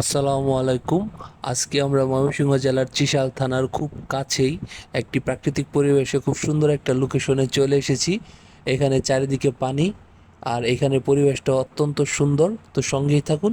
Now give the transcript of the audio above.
আসসালামু আলাইকুম। আজকে আমরা ময়মনসিংহ জেলার চিশাল থানার খুব কাছেই একটি প্রাকৃতিক পরিবেশে খুব সুন্দর একটা লোকেশনে চলে এসেছি। এখানে চারিদিকে পানি আর এখানে পরিবেশটা অত্যন্ত সুন্দর। তো সঙ্গেই থাকুন।